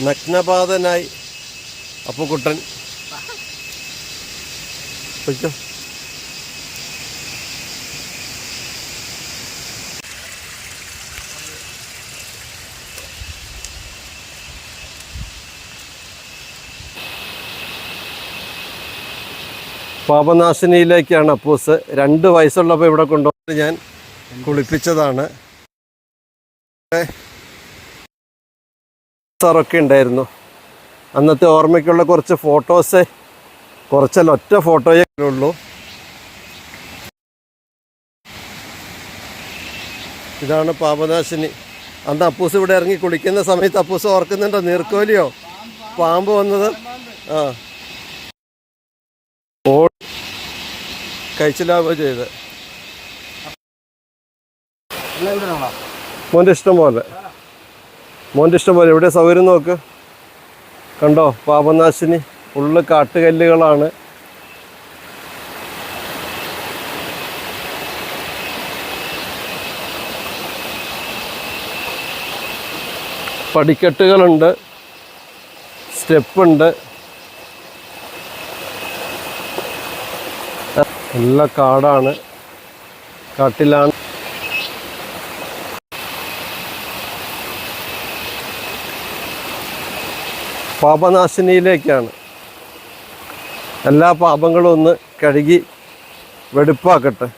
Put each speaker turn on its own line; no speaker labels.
നഗ്നപാതനായി അപ്പുക്കുട്ടൻ പൊയ്ക്കോ. പാപനാശിനിയിലേക്കാണ് അപ്പൂസ്. രണ്ട് വയസ്സുള്ളപ്പോൾ ഇവിടെ കൊണ്ടുവന്ന് ഞാൻ കുളിപ്പിച്ചതാണ്. സാറൊക്കെ ഉണ്ടായിരുന്നു. അന്നത്തെ ഓർമ്മയ്ക്കുള്ള കുറച്ച് ഫോട്ടോസ് കുറച്ചല്ല ഒറ്റ ഫോട്ടോയേ ഉള്ളൂ. ഇതാണ് പാപനാശിനി. അന്ന് അപ്പൂസ് ഇവിടെ ഇറങ്ങി കുളിക്കുന്ന സമയത്ത് അപ്പൂസ് ഓർക്കുന്നുണ്ടോ? നീർക്കോലിയോ? പാമ്പ് വന്നത്? ആ. ഓ കഴിച്ചിലാവുക ചെയ്ത് മോന്റെ ഇഷ്ടം പോലെ. മോന്റെ ഇഷ്ടം പോലെ എവിടെ സൗകര്യം നോക്ക്. കണ്ടോ? പാപനാശിനി. ഫുള്ള് കാട്ടുകല്ലുകളാണ്. പടിക്കെട്ടുകളുണ്ട്. സ്റ്റെപ്പുണ്ട്. എല്ലാ കാടാണ്. കാട്ടിലാണ്. പാപനാശിനിയിലേക്കാണ്. എല്ലാ പാപങ്ങളും ഒന്ന് കഴുകി വെടുപ്പാക്കട്ടെ.